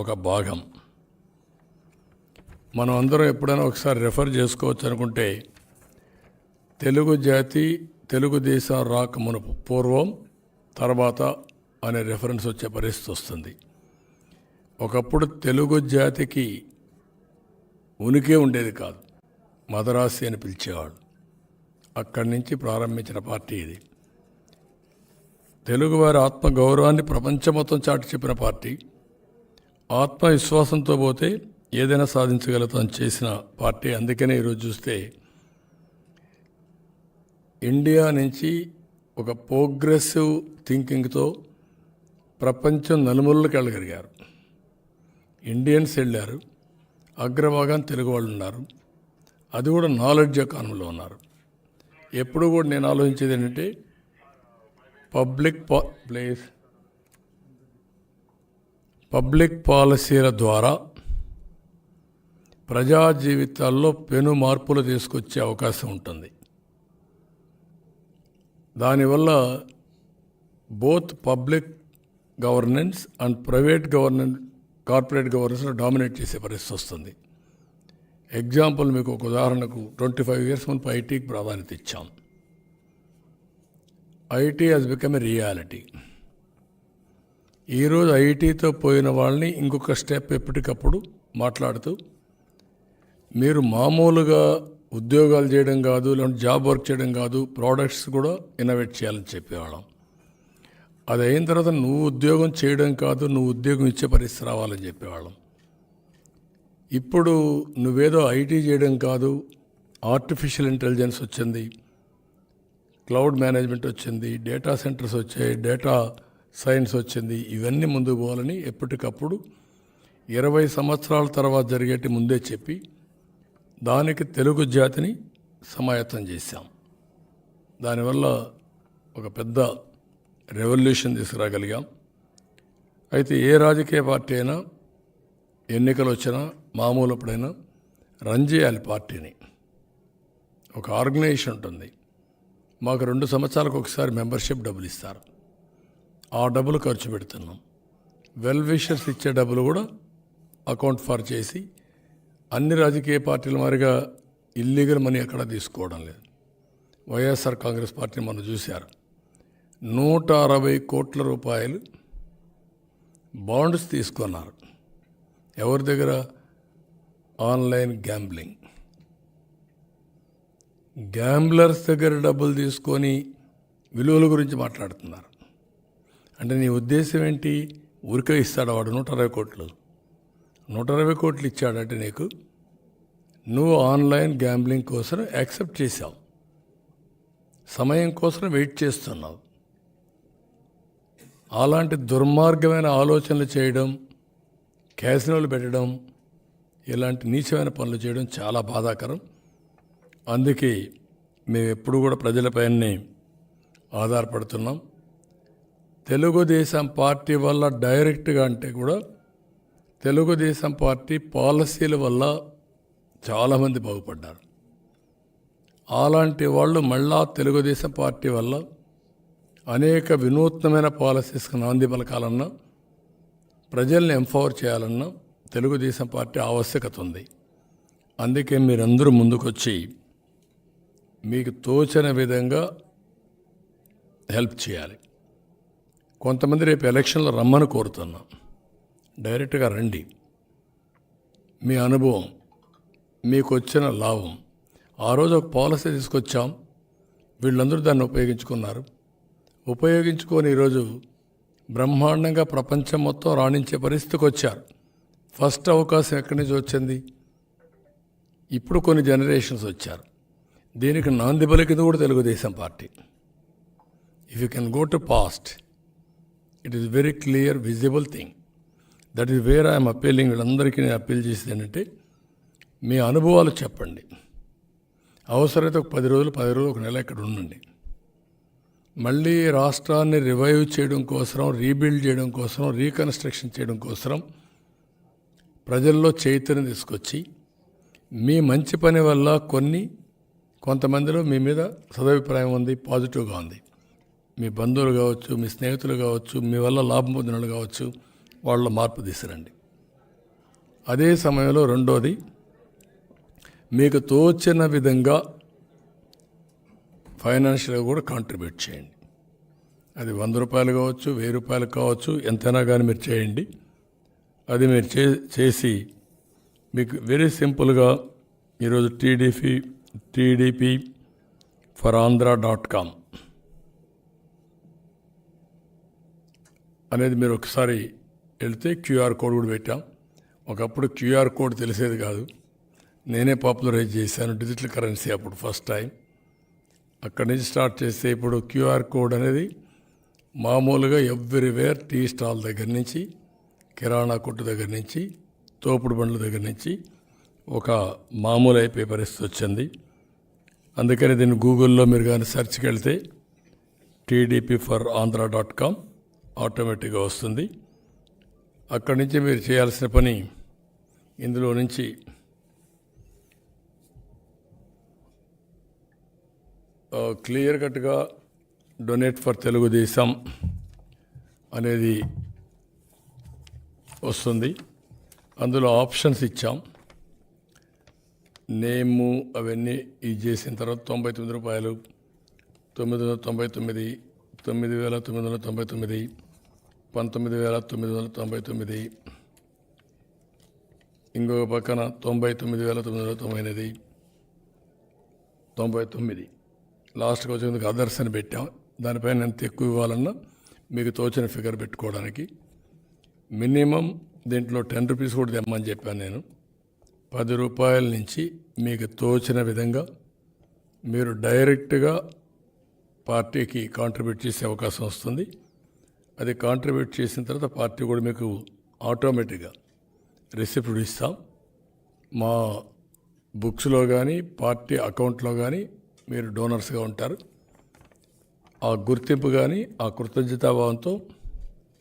ఒక భాగం. మనం అందరం ఎప్పుడైనా ఒకసారి రెఫర్ చేసుకోవచ్చు అనుకుంటే తెలుగు జాతి తెలుగుదేశం రాక మునుపు పూర్వం తర్వాత అనే రెఫరెన్స్ వచ్చే పరిస్థితి వస్తుంది. ఒకప్పుడు తెలుగు జాతికి ఉనికి ఉండేది కాదు. మదరాసి అని పిలిచేవాడు. అక్కడి నుంచి ప్రారంభించిన పార్టీ ఇది. తెలుగువారి ఆత్మ గౌరవాన్ని ప్రపంచం మొత్తం చాటి చెప్పిన పార్టీ. ఆత్మవిశ్వాసంతో పోతే ఏదైనా సాధించగలుగుతాం చేసిన పార్టీ. అందుకనే ఈరోజు చూస్తే ఇండియా నుంచి ఒక ప్రోగ్రెసివ్ థింకింగ్తో ప్రపంచం నలుమూలలకు వెళ్ళగలిగారు. ఇండియన్స్ వెళ్ళారు అగ్రభాగం తెలుగు వాళ్ళు ఉన్నారు అది కూడా నాలెడ్జ్ ఎకానమీలో ఉన్నారు. ఎప్పుడు కూడా నేను ఆలోచించేది ఏంటంటే పబ్లిక్ ప్లేస్ పబ్లిక్ పాలసీల ద్వారా ప్రజా జీవితాల్లో పెను మార్పులు తీసుకొచ్చే అవకాశం ఉంటుంది. దానివల్ల both public governance and private governance corporate governance dominate చేసే పరిస్థితి వస్తుంది. ఎగ్జాంపుల్ మీకు ఒక ఉదాహరణకు ట్వంటీ ఫైవ్ ఇయర్స్ మునుపు ఐటీకి ప్రాధాన్యత ఇచ్చాం. IT has become a reality. ఈరోజు ఐటీతో పోయిన వాళ్ళని ఇంకొక స్టెప్ ఎప్పటికప్పుడు మాట్లాడుతూ మీరు మామూలుగా ఉద్యోగాలు చేయడం కాదు లేదంటే జాబ్ వర్క్ చేయడం కాదు ప్రోడక్ట్స్ కూడా ఇన్నోవేట్ చేయాలని చెప్పేవాళ్ళం. అది అయిన తర్వాత నువ్వు ఉద్యోగం చేయడం కాదు నువ్వు ఉద్యోగం ఇచ్చే పరిస్థితి రావాలని చెప్పేవాళ్ళం. ఇప్పుడు నువ్వేదో ఐటీ చేయడం కాదు ఆర్టిఫిషియల్ ఇంటెలిజెన్స్ వచ్చింది క్లౌడ్ మేనేజ్మెంట్ వచ్చింది డేటా సెంటర్స్ వచ్చాయి డేటా సైన్స్ వచ్చింది ఇవన్నీ ముందుకు పోవాలని ఎప్పటికప్పుడు ఇరవై సంవత్సరాల తర్వాత జరిగేటి ముందే చెప్పి దానికి తెలుగు జాతిని సమాయత్తం చేశాం. దానివల్ల ఒక పెద్ద రెవల్యూషన్ తీసుకురాగలిగాం. అయితే ఏ రాజకీయ పార్టీ అయినా ఎన్నికలు వచ్చినా మామూలు అప్పుడైనా రన్ చేయాలి పార్టీని ఒక ఆర్గనైజేషన్ ఉంటుంది. మాకు రెండు సంవత్సరాలకు ఒకసారి మెంబర్షిప్ డబ్బులు ఇస్తారు. ఆ డబ్బులు ఖర్చు పెడుతున్నాం. వెల్ విషర్స్ ఇచ్చే డబ్బులు కూడా అకౌంట్ ఫర్ చేసి అన్ని రాజకీయ పార్టీల మారిగా ఇల్లీగల్ మనీ ఎక్కడ తీసుకోవడం లేదు. వైఎస్ఆర్ కాంగ్రెస్ పార్టీని మనం చూశారు. నూట అరవై కోట్ల రూపాయలు బాండ్స్ తీసుకున్నారు. ఎవరి దగ్గర? Online gambling. గ్యాంబ్లర్స్ దగ్గర డబ్బులు తీసుకొని విలువల గురించి మాట్లాడుతున్నారు. అంటే నీ ఉద్దేశం ఏంటి? ఊరికే ఇస్తాడు వాడు? నూట అరవై కోట్లు. నూట అరవై కోట్లు ఇచ్చాడంటే నీకు నువ్వు ఆన్లైన్ గ్యాంబ్లింగ్ కోసం యాక్సెప్ట్ చేసావు సమయం కోసం వెయిట్ చేస్తున్నావు. అలాంటి దుర్మార్గమైన ఆలోచనలు చేయడం క్యాసినోలు పెట్టడం ఇలాంటి నీచమైన పనులు చేయడం చాలా బాధాకరం. అందుకే మేము ఎప్పుడు కూడా ప్రజలపైనే ఆధారపడుతున్నాం. తెలుగుదేశం పార్టీ వల్ల డైరెక్ట్గా అంటే కూడా తెలుగుదేశం పార్టీ పాలసీల వల్ల చాలామంది బాగుపడ్డారు. అలాంటి వాళ్ళు మళ్ళా తెలుగుదేశం పార్టీ వల్ల అనేక వినూత్నమైన పాలసీస్కి నాంది పలకాలన్నా ప్రజల్ని ఎంపవర్ చేయాలన్నా తెలుగుదేశం పార్టీ ఆవశ్యకత ఉంది. అందుకే మీరందరూ ముందుకొచ్చి మీకు తోచిన విధంగా హెల్ప్ చేయాలి. కొంతమంది రేపు ఎలక్షన్లో రమ్మని కోరుతున్నాం. డైరెక్ట్గా రండి. మీ అనుభవం మీకు వచ్చిన లాభం. ఆ రోజు ఒక పాలసీ తీసుకొచ్చాం. వీళ్ళందరూ దాన్ని ఉపయోగించుకున్నారు. ఉపయోగించుకొని ఈరోజు బ్రహ్మాండంగా ప్రపంచం మొత్తం రాణించే పరిస్థితికి వచ్చారు. ఫస్ట్ అవకాశం ఎక్కడి నుంచి వచ్చింది? ఇప్పుడు కొన్ని జనరేషన్స్ వచ్చారు. దీనికి నాంది పలికింది కూడా Telugu Desam party. If you can go to past it is very clear visible thing that is where I'm appealing వీళ్ళందరికీ నేను అప్పీల్ చేసేది ఏంటంటే మీ అనుభవాలు చెప్పండి. అవసరమైతే ఒక పది రోజులు పది రోజులు ఒక నెల ఇక్కడ ఉండండి. మళ్ళీ రాష్ట్రాన్ని రివైవ్ చేయడం కోసం రీబిల్డ్ చేయడం కోసం రీకన్స్ట్రక్షన్ చేయడం కోసం ప్రజల్లో చైతన్యం తీసుకొచ్చి మీ మంచి పని వల్ల కొన్ని కొంతమందిలో మీ మీద సదభిప్రాయం ఉంది పాజిటివ్గా ఉంది. మీ బంధువులు కావచ్చు మీ స్నేహితులు కావచ్చు మీ వల్ల లాభం పొందిన వాళ్ళు కావచ్చు వాళ్ళ మార్పు తీసుకురండి అదే సమయంలో రెండోది మీకు తోచిన విధంగా ఫైనాన్షియల్గా కూడా కాంట్రిబ్యూట్ చేయండి. అది వంద రూపాయలు కావచ్చు వెయ్యి రూపాయలు కావచ్చు ఎంతైనా కానీ మీరు చేయండి. అది మీరు చే చేసి మీకు వెరీ సింపుల్గా ఈరోజు TDP TDP for Andhra dot com అనేది మీరు ఒకసారి వెళ్తే క్యూఆర్ కోడ్ కూడా పెట్టాం. ఒకప్పుడు క్యూఆర్ కోడ్ తెలిసేది కాదు. నేనే పాపులరైజ్ చేశాను డిజిటల్ కరెన్సీ అప్పుడు ఫస్ట్ టైం. అక్కడి నుంచి స్టార్ట్ చేస్తే ఇప్పుడు క్యూఆర్ కోడ్ అనేది మామూలుగా ఎవ్రీవేర్ టీ స్టాల్ దగ్గర నుంచి కిరాణా కొట్టు దగ్గర నుంచి తోపుడు బండ్ల దగ్గర నుంచి ఒక మామూలు అయిపోయే పరిస్థితి వచ్చింది. అందుకని దీన్ని గూగుల్లో మీరు కానీ సెర్చ్కి వెళ్తే TDP for Andhra dot com ఆటోమేటిక్గా వస్తుంది. అక్కడి నుంచి మీరు చేయాల్సిన పని ఇందులో నుంచి క్లియర్ కట్గా డొనేట్ ఫర్ తెలుగుదేశం అనేది వస్తుంది. అందులో ఆప్షన్స్ ఇచ్చాం. నేము అవన్నీ ఇది చేసిన తర్వాత తొంభై తొమ్మిది రూపాయలు తొమ్మిది వందల తొంభై తొమ్మిది తొమ్మిది వేల తొమ్మిది వందల తొంభై తొమ్మిది పంతొమ్మిది వేల తొమ్మిది వందల తొంభై తొమ్మిది. ఇంకొక పక్కన తొంభై తొమ్మిది వేల తొమ్మిది వందల తొంభై ఎనిమిది. తొంభై తొమ్మిది. లాస్ట్కి వచ్చేందుకు అదర్స్ అని పెట్టాం. దానిపైన ఎంత ఎక్కువ ఇవ్వాలన్నా మీకు తోచిన ఫిగర్ పెట్టుకోవడానికి. మినిమం దీంట్లో టెన్ రూపీస్ కూడా తెమ్మని చెప్పాను నేను. పది రూపాయల నుంచి మీకు తోచిన విధంగా మీరు డైరెక్ట్గా పార్టీకి కాంట్రిబ్యూట్ చేసే అవకాశం వస్తుంది. అది కాంట్రిబ్యూట్ చేసిన తర్వాత పార్టీ కూడా మీకు ఆటోమేటిక్గా రిసిప్ట్ ఇస్తాం. మా బుక్స్లో కానీ పార్టీ అకౌంట్లో కానీ మీరు డోనర్స్గా ఉంటారు. ఆ గుర్తింపు కానీ ఆ కృతజ్ఞతాభావంతో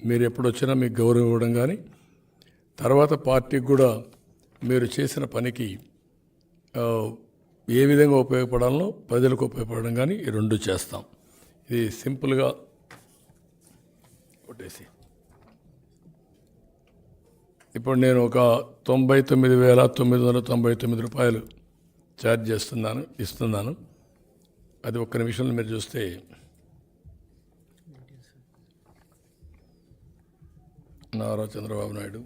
మీరు ఎప్పుడొచ్చినా మీకు గౌరవం ఇవ్వడం కానీ తర్వాత పార్టీకి కూడా మీరు చేసిన పనికి ఏ విధంగా ఉపయోగపడాలనో ప్రజలకు ఉపయోగపడడం కానీ ఈ రెండు చేస్తాం. ఇది సింపుల్గా కొట్టేసి ఇప్పుడు నేను ఒక తొంభై తొమ్మిది వేల తొమ్మిది వందల తొంభై తొమ్మిది రూపాయలు ఛార్జ్ చేస్తున్నాను ఇస్తున్నాను. అది ఒక్క నిమిషంలో మీరు చూస్తే Nara Chandrababu Naidu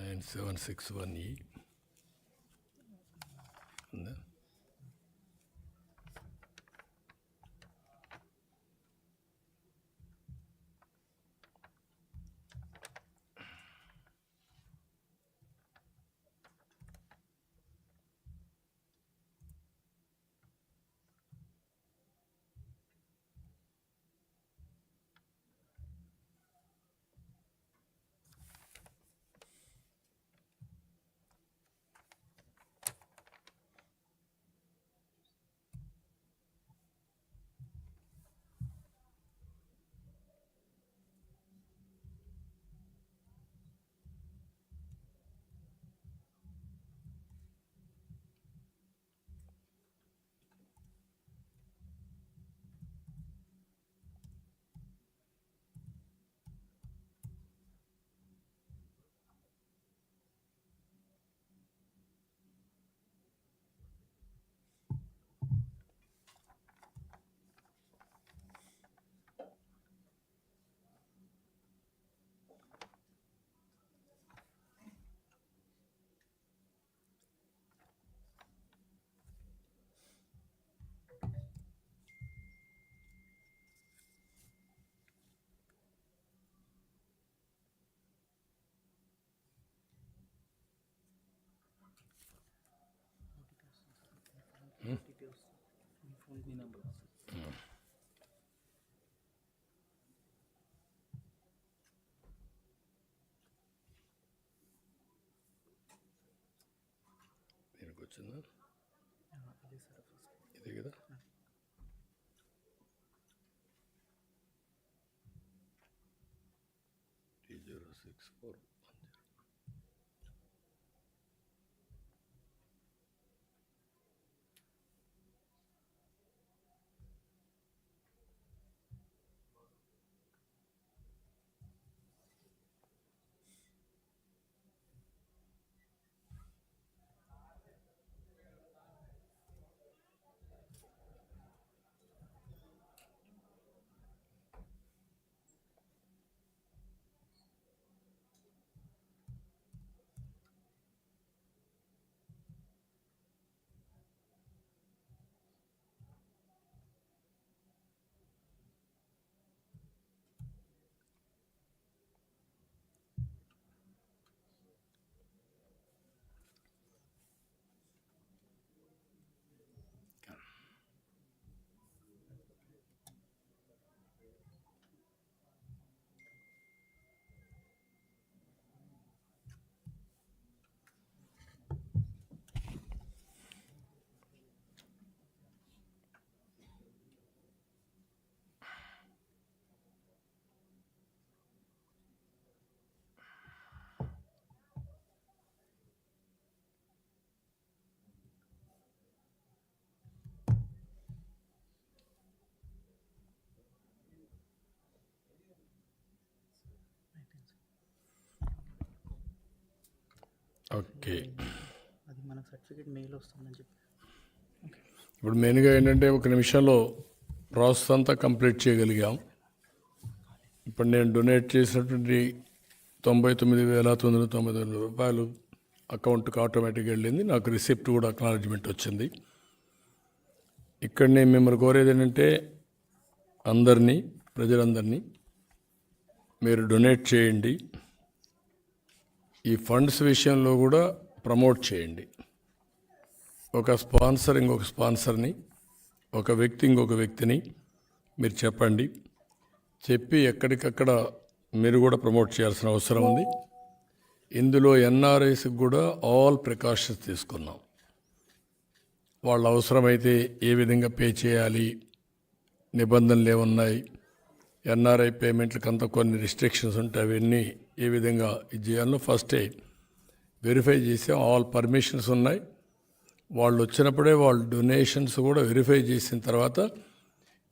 9761E. And then ni number. దీనికి ఓకే. అది మనకు సర్టిఫికేట్ మెయిల్ వస్తుందని చెప్పి. ఇప్పుడు మెయిన్గా ఏంటంటే ఒక నిమిషంలో ప్రాసెస్ అంతా కంప్లీట్ చేయగలిగాం. ఇప్పుడు నేను డొనేట్ చేసినటువంటి తొంభై తొమ్మిది వేల తొమ్మిది వందల తొంభై తొమ్మిది రూపాయలు అకౌంట్కి ఆటోమేటిక్గా వెళ్ళింది. నాకు రిసిప్ట్ కూడా అక్నాలజ్మెంట్ వచ్చింది. ఇక్కడ నేను మిమ్మల్ని కోరేది ఏంటంటే అందరినీ ప్రజలందరినీ మీరు డొనేట్ చేయండి. ఈ ఫండ్స్ విషయంలో కూడా ప్రమోట్ చేయండి. ఒక స్పాన్సర్ ఇంకొక స్పాన్సర్ని ఒక వ్యక్తి ఇంకొక వ్యక్తిని మీరు చెప్పండి. చెప్పి ఎక్కడికక్కడ మీరు కూడా ప్రమోట్ చేయాల్సిన అవసరం ఉంది. ఇందులో ఎన్ఆర్ఐస్కి కూడా ఆల్ ప్రికాషన్స్ తీసుకున్నాం. వాళ్ళ అవసరమైతే ఏ విధంగా పే చేయాలి నిబంధనలు ఏమున్నాయి ఎన్ఆర్ఐ పేమెంట్లకు అంత కొన్ని రిస్ట్రిక్షన్స్ ఉంటాయి అవన్నీ ఏ విధంగా ఇది చేయాలో ఫస్టే వెరిఫై చేసాం ఆల్ పర్మిషన్స్ ఉన్నాయి. వాళ్ళు వచ్చినప్పుడే వాళ్ళు డొనేషన్స్ కూడా వెరిఫై చేసిన తర్వాత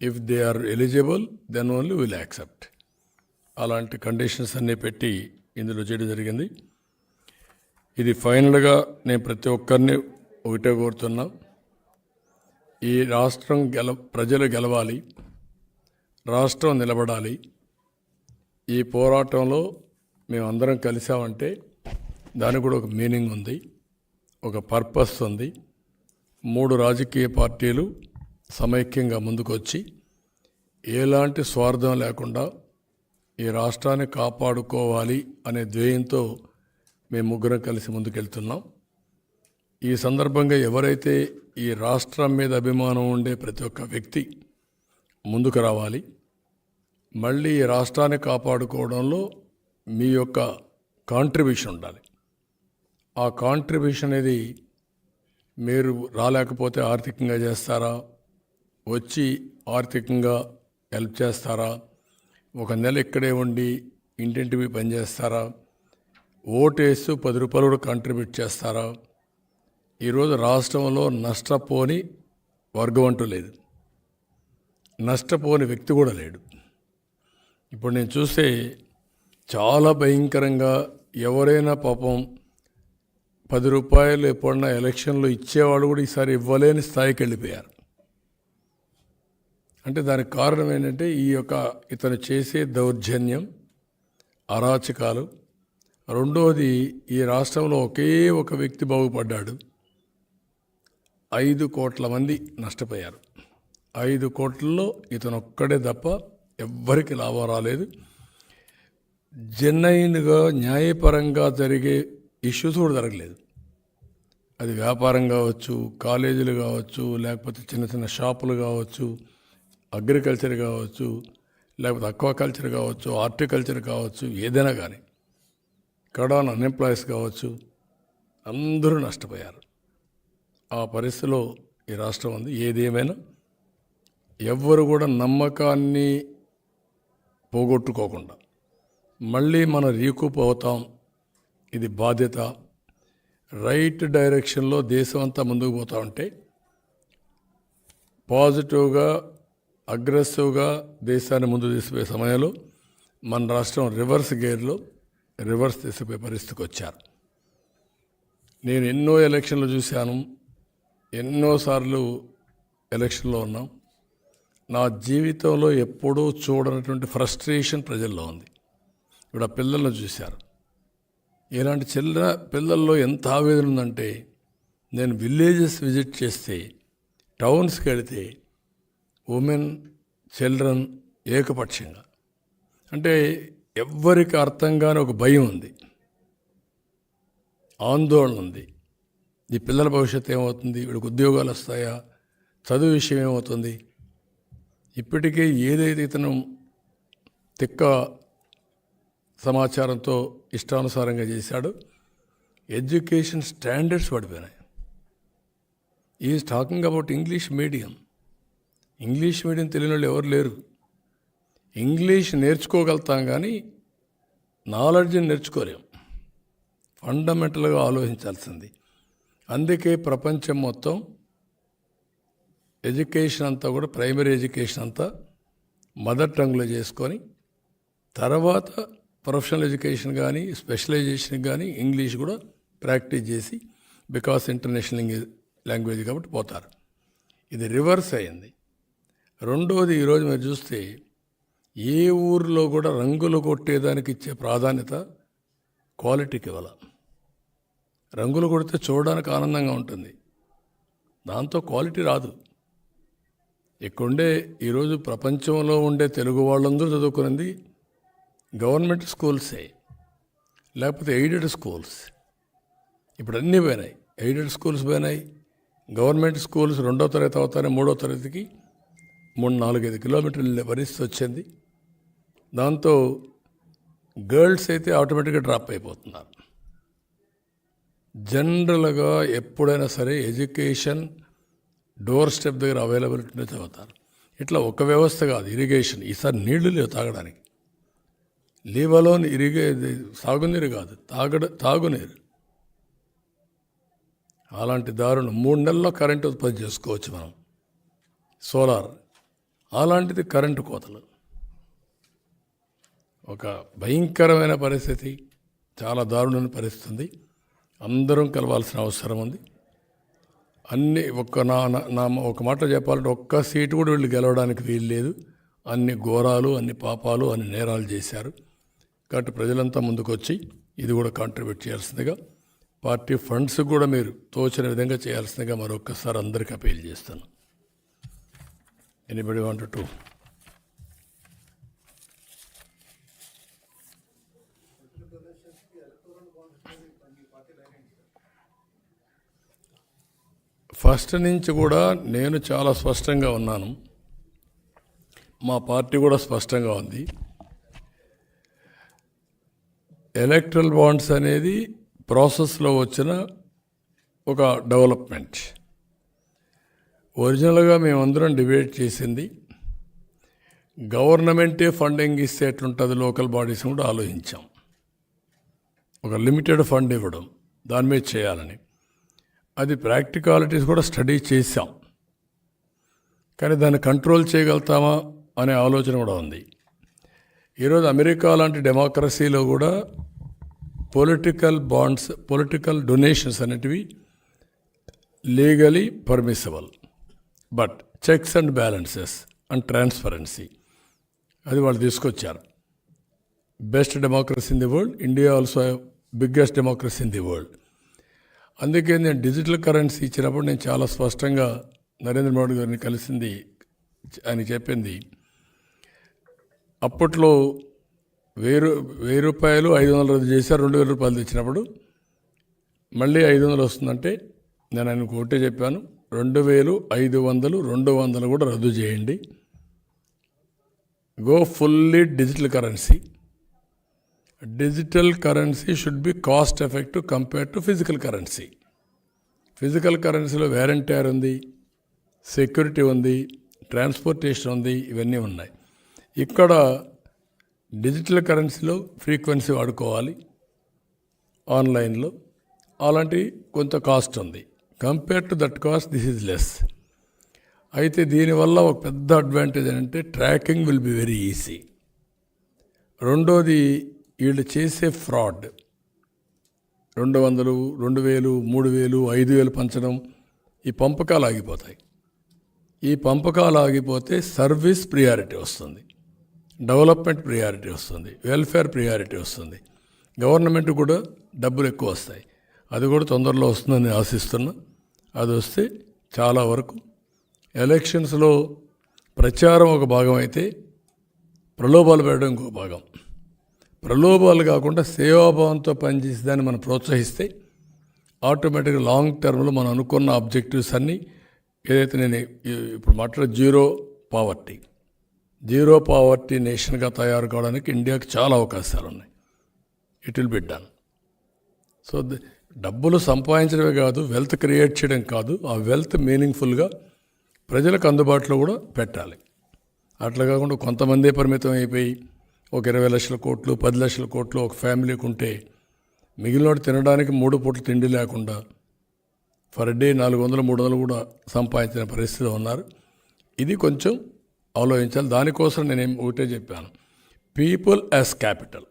if they are eligible then only will accept అలాంటి కండిషన్స్ అన్నీ పెట్టి ఇందులో చేయడం జరిగింది. ఇది ఫైనల్గా నేను ప్రతి ఒక్కరిని ఒకటే కోరుతున్నా. ఈ రాష్ట్రం గెల ప్రజలు గెలవాలి. రాష్ట్రం నిలబడాలి. ఈ పోరాటంలో మేమందరం కలిసామంటే దానికి కూడా ఒక మీనింగ్ ఉంది ఒక పర్పస్ ఉంది. మూడు రాజకీయ పార్టీలు సమైక్యంగా ముందుకొచ్చి ఎలాంటి స్వార్థం లేకుండా ఈ రాష్ట్రాన్ని కాపాడుకోవాలి అనే ధ్యేయంతో మేము ముగ్గురం కలిసి ముందుకెళ్తున్నాం. ఈ సందర్భంగా ఎవరైతే ఈ రాష్ట్రం మీద అభిమానం ఉండే ప్రతి ఒక్క వ్యక్తి ముందుకు రావాలి. మళ్ళీ ఈ రాష్ట్రాన్ని కాపాడుకోవడంలో మీ యొక్క కాంట్రిబ్యూషన్ ఉండాలి. ఆ కాంట్రిబ్యూషన్ అనేది మీరు రాలేకపోతే ఆర్థికంగా చేస్తారా? వచ్చి ఆర్థికంగా హెల్ప్ చేస్తారా? ఒక నెల ఇక్కడే ఉండి ఇంటింటివి పనిచేస్తారా ఓటేస్తూ పది రూపాయలు కూడా కాంట్రిబ్యూట్ చేస్తారా? ఈరోజు రాష్ట్రంలో నష్టపోని వర్గం అంటూ లేదు. నష్టపోని వ్యక్తి కూడా లేడు. ఇప్పుడు నేను చూస్తే చాలా భయంకరంగా ఎవరైనా పాపం పది రూపాయలు ఎప్పుడన్నా ఎలక్షన్లో ఇచ్చేవాళ్ళు కూడా ఈసారి ఇవ్వలేని స్థాయికి వెళ్ళిపోయారు. అంటే దానికి కారణం ఏంటంటే ఈ యొక్క ఇతను చేసే దౌర్జన్యం అరాచకాలు. రెండోది ఈ రాష్ట్రంలో ఒకే ఒక వ్యక్తి బాగుపడ్డాడు. ఐదు కోట్ల మంది నష్టపోయారు. ఐదు కోట్లలో ఇతను ఒక్కడే తప్ప ఎవ్వరికి లాభం రాలేదు. జెన్నైన్గా న్యాయపరంగా జరిగే ఇష్యూస్ కూడా జరగలేదు. అది వ్యాపారం కావచ్చు కాలేజీలు కావచ్చు లేకపోతే చిన్న చిన్న షాపులు కావచ్చు అగ్రికల్చర్ కావచ్చు లేకపోతే అక్వాకల్చర్ కావచ్చు హార్టికల్చర్ కావచ్చు ఏదైనా కానీ. కడాన్ అన్ఎంప్లాయీస్ కావచ్చు అందరూ నష్టపోయారు. ఆ పరిస్థితిలో ఈ రాష్ట్రం ఉంది. ఏదేమైనా ఎవ్వరు కూడా నమ్మకాన్ని పోగొట్టుకోకుండా మళ్ళీ మనం రీకూప్ అవుతాం. ఇది బాధ్యత. రైట్ డైరెక్షన్లో దేశం అంతా ముందుకు పోతా ఉంటే పాజిటివ్గా అగ్రెసివ్గా దేశాన్ని ముందు తీసిపోయే సమయంలో మన రాష్ట్రం రివర్స్ గేర్లో రివర్స్ తీసుకుపోయే పరిస్థితికి వచ్చారు. నేను ఎన్నో ఎలక్షన్లు చూశాను. ఎన్నోసార్లు ఎలక్షన్లో ఉన్నాం. నా జీవితంలో ఎప్పుడూ చూడనటువంటి ఫ్రస్ట్రేషన్ ప్రజల్లో ఉంది. ఇప్పుడు ఆ పిల్లలను చూశారు. ఇలాంటి చిల్లర పిల్లల్లో ఎంత ఆవేదన ఉందంటే నేను విలేజెస్ విజిట్ చేస్తే టౌన్స్కి వెళితే ఉమెన్ చిల్డ్రన్ ఏకపక్షంగా. అంటే ఎవ్వరికి అర్థం కాని ఒక భయం ఉంది. ఆందోళన ఉంది. ఈ పిల్లల భవిష్యత్తు ఏమవుతుంది? వీడికి ఉద్యోగాలు వస్తాయా? చదువు విషయం ఏమవుతుంది? ఇప్పటికే ఏదైతే ఇతను తిక్క సమాచారంతో ఇష్టానుసారంగా చేశాడు. ఎడ్యుకేషన్ స్టాండర్డ్స్ పడిపోయినాయి. Is talking about English medium English medium తెలియని వాళ్ళు ఎవరు లేరు. ఇంగ్లీష్ నేర్చుకోగలుగుతాం కానీ నాలెడ్జ్ని నేర్చుకోలేం. ఫండమెంటల్గా ఆలోచించాల్సింది. అందుకే ప్రపంచం మొత్తం ఎడ్యుకేషన్ అంతా కూడా ప్రైమరీ ఎడ్యుకేషన్ అంతా మదర్ టంగ్లో చేసుకొని తర్వాత ప్రొఫెషనల్ ఎడ్యుకేషన్ కానీ స్పెషలైజేషన్ కానీ ఇంగ్లీష్ కూడా ప్రాక్టీస్ చేసి బికాస్ ఇంటర్నేషనల్ లాంగ్వేజ్ కాబట్టి పోతారు. ఇది రివర్స్ అయింది. రెండవది ఈరోజు మీరు చూస్తే ఏ ఊరిలో కూడా రంగులు కొట్టేదానికి ఇచ్చే ప్రాధాన్యత క్వాలిటీకి ఇవ్వాల. రంగులు కొడితే చూడడానికి ఆనందంగా ఉంటుంది. దాంతో క్వాలిటీ రాదు. ఇక్కడుండే ఈరోజు ప్రపంచంలో ఉండే తెలుగు వాళ్ళందరూ చదువుకున్నది గవర్నమెంట్ స్కూల్సే లేకపోతే ఎయిడెడ్ స్కూల్స్. ఇప్పుడు అన్నీ పోయినాయి. ఎయిడెడ్ స్కూల్స్ పోయినాయి. గవర్నమెంట్ స్కూల్స్ రెండో తరగతి అవుతానే మూడో తరగతికి మూడు నాలుగైదు కిలోమీటర్లు పరిస్థితి వచ్చింది. దాంతో గర్ల్స్ అయితే ఆటోమేటిక్గా డ్రాప్ అయిపోతున్నారు. జనరల్గా ఎప్పుడైనా సరే ఎడ్యుకేషన్ డోర్ స్టెప్ దగ్గర అవైలబిలిటీనే చదువుతారు. ఇట్లా ఒక వ్యవస్థ కాదు ఇరిగేషన్. ఈసారి నీళ్ళు లేవు తాగడానికి. లీవలోని ఇరిగే సాగునీరు కాదు తాగడ తాగునీరు. అలాంటి దారుణం. మూడు నెలల్లో కరెంటు ఉత్పత్తి చేసుకోవచ్చు మనం. సోలార్. అలాంటిది కరెంటు కోతలు. ఒక భయంకరమైన పరిస్థితి చాలా దారుణమైన పరిస్థితి ఉంది అందరం కలవాల్సిన అవసరం ఉంది. అన్ని ఒక్క నా- నా ఒక మాట చెప్పాలంటే ఒక్క సీటు కూడా వీళ్ళు గెలవడానికి వీలు లేదు అన్ని ఘోరాలు అన్ని పాపాలు అన్ని నేరాలు చేశారు. కాబట్టి ప్రజలంతా ముందుకొచ్చి ఇది కూడా కాంట్రిబ్యూట్ చేయాల్సిందిగా పార్టీ ఫండ్స్ కూడా మీరు తోచిన విధంగా చేయాల్సిందిగా మరొకసారి అందరికీ అపీల్ చేస్తాను. ఎనిబడి వాంట్ టు ఫస్ట్ నుంచి కూడా నేను చాలా స్పష్టంగా ఉన్నాను. మా పార్టీ కూడా స్పష్టంగా ఉంది. ఎలక్ట్రల్ బాండ్స్ అనేది ప్రాసెస్లో వచ్చిన ఒక డెవలప్మెంట్. ఒరిజినల్గా మేమందరం డిబేట్ చేసింది. గవర్నమెంటే ఫండింగ్ ఇస్తే ఎట్లుంటుంది లోకల్ బాడీస్ కూడా ఆలోచించాం. ఒక లిమిటెడ్ ఫండ్ ఇవ్వడం దాని మీద చేయాలని. అది ప్రాక్టికాలిటీస్ కూడా స్టడీ చేశాం. కానీ దాన్ని కంట్రోల్ చేయగలుగుతామా అనే ఆలోచన కూడా ఉంది. ఈరోజు అమెరికా లాంటి డెమోక్రసీలో కూడా పొలిటికల్ బాండ్స్ పొలిటికల్ డొనేషన్స్ అనేటివి legally permissible. But checks and balances and transparency అది వాళ్ళు తీసుకొచ్చారు. Best democracy in the world India also biggest democracy in the world. అందుకే నేను డిజిటల్ కరెన్సీ ఇచ్చినప్పుడు నేను చాలా స్పష్టంగా నరేంద్ర మోడీ గారిని కలిసింది ఆయన చెప్పింది అప్పట్లో వెయ్యి రూ- వెయ్యి రూపాయలు ఐదు వందలు రద్దు చేశారు రెండు వేల రూపాయలు తెచ్చినప్పుడు. మళ్ళీ ఐదు వందలు వస్తుందంటే నేను ఆయనకు ఒకటే చెప్పాను రెండు వేలు ఐదు వందలు రెండు వందలు కూడా రద్దు చేయండి. Go fully digital currency digital currency should be cost effective compare to physical currency physical కరెన్సీలో వ్యారంటీ ఉంది సెక్యూరిటీ ఉంది ట్రాన్స్పోర్టేషన్ ఉంది ఇవన్నీ ఉన్నాయి. ఇక్కడ డిజిటల్ కరెన్సీలో ఫ్రీక్వెన్సీ వాడుకోవాలి ఆన్లైన్లో. అలాంటి కొంత కాస్ట్ ఉంది. Compare to that cost this is less అయితే దీనివల్ల ఒక పెద్ద అడ్వాంటేజ్ ఏంటంటే tracking will be very easy రెండోది వీళ్ళు చేసే ఫ్రాడ్ రెండు వందలు రెండు వేలు మూడు వేలు ఐదు వేలు పంచడం ఈ పంపకాలు ఆగిపోతాయి. ఈ పంపకాలు ఆగిపోతే సర్వీస్ ప్రియారిటీ వస్తుంది. డెవలప్మెంట్ ప్రియారిటీ వస్తుంది వెల్ఫేర్ ప్రియారిటీ వస్తుంది. గవర్నమెంట్ కూడా డబ్బులు ఎక్కువ వస్తాయి. అది కూడా తొందరలో వస్తుందని ఆశిస్తున్నా. అది వస్తే చాలా వరకు ఎలక్షన్స్లో ప్రచారం ఒక భాగం అయితే ప్రలోభాలు పెట్టడం ఇంకొక భాగం. ప్రలోభాలు కాకుండా సేవాభావంతో పనిచేసే దాన్ని మనం ప్రోత్సహిస్తే ఆటోమేటిక్గా లాంగ్ టర్మ్లో మనం అనుకున్న ఆబ్జెక్టివ్స్ అన్నీ ఏదైతే నేను ఇప్పుడు మాట్లాడే జీరో పావర్టీ జీరో పావర్టీ నేషన్గా తయారు కావడానికి ఇండియాకి చాలా అవకాశాలు ఉన్నాయి it will be done so డబ్బులు సంపాదించడమే కాదు వెల్త్ క్రియేట్ చేయడం కాదు ఆ వెల్త్ మీనింగ్ఫుల్గా ప్రజలకు అందుబాటులో కూడా పెట్టాలి. అట్లా కాకుండా కొంతమందే పరిమితం అయిపోయి ఒక ఇరవై లక్షల కోట్లు పది లక్షల కోట్లు ఒక ఫ్యామిలీకి ఉంటే మిగిలినోడు తినడానికి మూడు పూట్ల తిండి లేకుండా ఫర్ డే నాలుగు వందలు మూడు వందలు కూడా సంపాదించిన పరిస్థితిలో ఉన్నారు. ఇది కొంచెం ఆలోచించాలి. దానికోసం నేనేం ఒకటే చెప్పాను. People as capital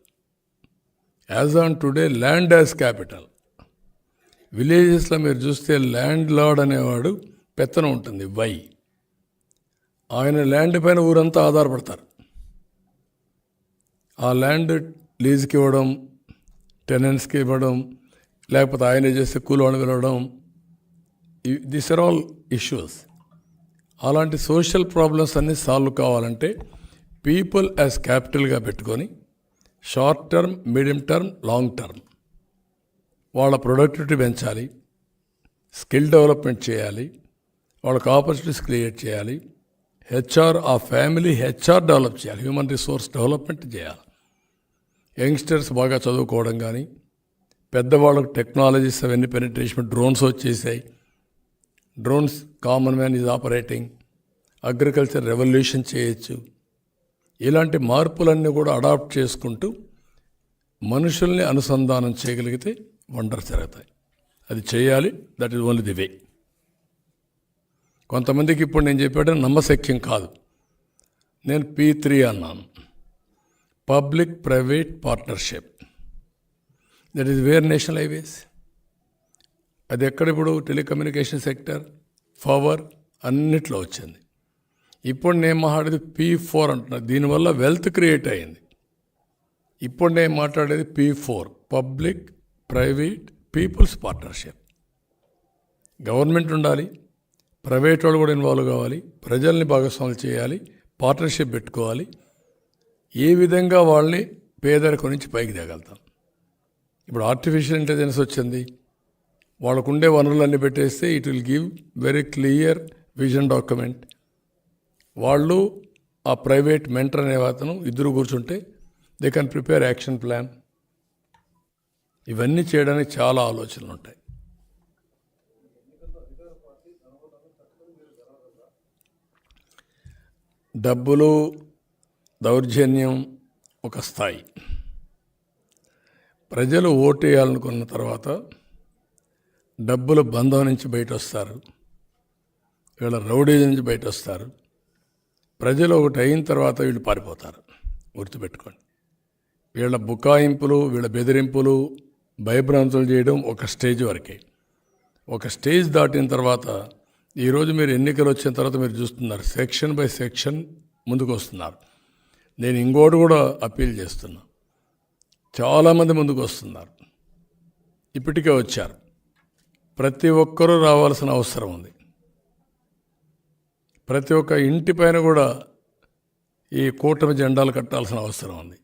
as on today land as capital విలేజెస్లో మీరు చూస్తే ల్యాండ్ లార్డ్ అనేవాడు పెత్తనం ఉంటుంది వై. ఆయన ల్యాండ్ పైన ఊరంతా ఆధారపడతారు. ఆ ల్యాండ్ లీజ్కి ఇవ్వడం టెనెంట్స్కి ఇవ్వడం లేకపోతే ఆయన చేస్తే కూలోని వెళ్ళడం దిస్ ఆర్ ఆల్ ఇష్యూస్ అలాంటి సోషల్ ప్రాబ్లమ్స్ అన్నీ సాల్వ్ కావాలంటే పీపుల్ యాజ్ క్యాపిటల్గా పెట్టుకొని short term medium term long term. వాళ్ళ ప్రొడక్టివిటీ పెంచాలి స్కిల్ డెవలప్మెంట్ చేయాలి వాళ్ళకి ఆపర్చునిటీస్ క్రియేట్ చేయాలి హెచ్ఆర్ ఆ ఫ్యామిలీ హెచ్ఆర్ డెవలప్ చేయాలి హ్యూమన్ రిసోర్స్ డెవలప్మెంట్ చేయాలి. యంగ్స్టర్స్ బాగా చదువుకోవడం కానీ పెద్దవాళ్ళకు టెక్నాలజీస్ అవన్నీ పెనిట్రేషన్ డ్రోన్స్ వచ్చేసాయి. Drones common man is operating agriculture revolution చేయొచ్చు. ఇలాంటి మార్పులన్నీ కూడా అడాప్ట్ చేసుకుంటూ మనుషుల్ని అనుసంధానం చేయగలిగితే వండర్ జరుగుతాయి. అది చేయాలి. That is only the way కొంతమందికి ఇప్పుడు నేను చెప్పాడు నమ్మశక్యం కాదు. నేను పీ త్రీ అన్నాను. Public private partnership that is where national highways అది ఎక్కడ ఇప్పుడు టెలికమ్యూనికేషన్ సెక్టర్ పవర్ అన్నిట్లో వచ్చింది. ఇప్పుడు నేను మాట్లాడేది పీ ఫోర్ అంటున్నాను దీనివల్ల వెల్త్ క్రియేట్ అయింది. ఇప్పుడు నేను మాట్లాడేది P four public private people's partnership. Government ఉండాలి ప్రైవేట్ వాళ్ళు కూడా ఇన్వాల్వ్ కావాలి ప్రజల్ని భాగస్వాములు చేయాలి పార్ట్నర్షిప్ పెట్టుకోవాలి. ఏ విధంగా వాళ్ళని పేదరికం నుంచి పైకి తేగలుగుతాం? ఇప్పుడు ఆర్టిఫిషియల్ ఇంటెలిజెన్స్ వచ్చింది. వాళ్ళకుండే వనరులన్నీ పెట్టేస్తే it will give very clear vision document వాళ్ళు ఆ ప్రైవేట్ మెంటర్ అనే అతను ఇద్దరు కూర్చుంటే they can prepare action plan ఇవన్నీ చేయడానికి చాలా ఆలోచనలు ఉంటాయి. డబ్బులు దౌర్జన్యం ఒక స్థాయి. ప్రజలు ఓటేయాలనుకున్న తర్వాత డబ్బుల బంధం నుంచి బయట వస్తారు వీళ్ళ రౌడీ నుంచి బయట వస్తారు ప్రజలు ఒకటి అయిన తర్వాత వీళ్ళు పారిపోతారు. గుర్తుపెట్టుకోండి. వీళ్ళ బుకాయింపులు వీళ్ళ బెదిరింపులు భయభ్రాంతులు చేయడం ఒక స్టేజ్ వరకే. ఒక స్టేజ్ దాటిన తర్వాత ఈరోజు మీరు ఎన్నికలు వచ్చిన తర్వాత మీరు చూస్తున్నారు. సెక్షన్ బై సెక్షన్ ముందుకు వస్తున్నారు నేను ఇంకోటి కూడా అప్పీల్ చేస్తున్నా. చాలామంది ముందుకు వస్తున్నారు ఇప్పటికే వచ్చారు. ప్రతి ఒక్కరూ రావాల్సిన అవసరం ఉంది. ప్రతి ఒక్క ఇంటి పైన కూడా ఈ కూటమి జెండాలు కట్టాల్సిన అవసరం ఉంది.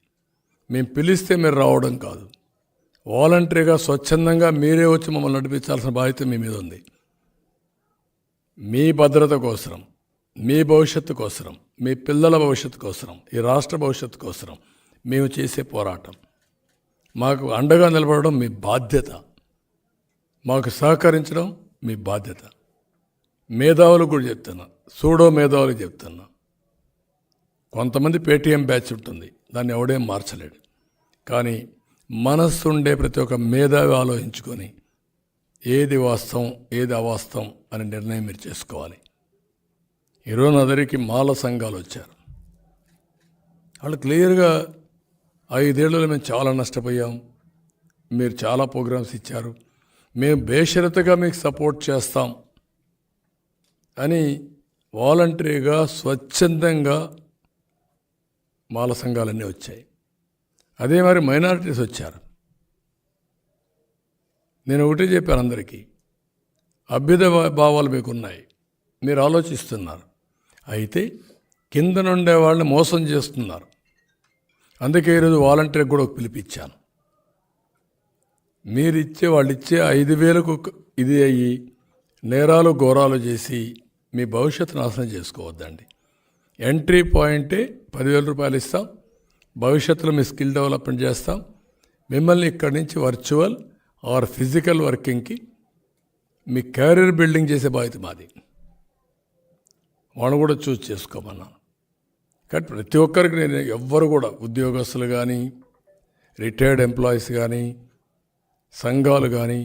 మేము పిలిస్తే మీరు రావడం కాదు. వాలంటరీగా స్వచ్ఛందంగా మీరే వచ్చి మమ్మల్ని నడిపించాల్సిన బాధ్యత మీ మీద ఉంది. మీ భద్రత కోసరం మీ భవిష్యత్తు కోసరం మీ పిల్లల భవిష్యత్తు కోసరం ఈ రాష్ట్ర భవిష్యత్తు కోసరం మేము చేసే పోరాటం. మాకు అండగా నిలబడడం మీ బాధ్యత. మాకు సహకరించడం మీ బాధ్యత. మేధావులు కూడా చెప్తున్నా. సూడో మేధావులు చెప్తున్నా. కొంతమంది పేటీఎం బ్యాచ్ ఉంటుంది. దాన్ని ఎవడేం మార్చలేడు. కానీ మనస్సు ఉండే ప్రతి ఒక్క మేధావి ఆలోచించుకొని ఏది వాస్తవం ఏది అవాస్తవం అనే నిర్ణయం మీరు చేసుకోవాలి. ఈరోజు అందరికీ మాల సంఘాలు వచ్చారు. వాళ్ళు క్లియర్గా ఐదేళ్ళలో మేము చాలా నష్టపోయాం. మీరు చాలా ప్రోగ్రామ్స్ ఇచ్చారు. మేము బేషరతుగా మీకు సపోర్ట్ చేస్తాం అని వాలంటరీగా స్వచ్ఛందంగా మాల సంఘాలన్నీ వచ్చాయి. అదే మరి మైనారిటీస్ వచ్చారు. నేను ఒకటే చెప్పాను అందరికీ అభ్యుద భావాలు మీకు ఉన్నాయి మీరు ఆలోచిస్తున్నారు. అయితే కింద నుండే వాళ్ళని మోసం చేస్తున్నారు. అందుకే ఈరోజు వాలంటీర్కి కూడా ఒక పిలిపించాను మీరిచ్చే వాళ్ళు ఇచ్చే ఐదు వేలకు ఇది అయ్యి నేరాలు ఘోరాలు చేసి మీ భవిష్యత్తు నాశనం చేసుకోవద్దండి. ఎంట్రీ పాయింటే పదివేల రూపాయలు ఇస్తాం. భవిష్యత్తులో మీ స్కిల్ డెవలప్మెంట్ చేస్తాం. మిమ్మల్ని ఇక్కడి నుంచి వర్చువల్ ఆర్ ఫిజికల్ వర్కింగ్కి మీ కెరీర్ బిల్డింగ్ చేసే బాధ్యత మాది. వాళ్ళు కూడా చూస్ చేసుకోమన్నాను కానీ ప్రతి ఒక్కరికి నేను ఎవ్వరు కూడా ఉద్యోగస్తులు కానీ రిటైర్డ్ ఎంప్లాయీస్ కానీ సంఘాలు కానీ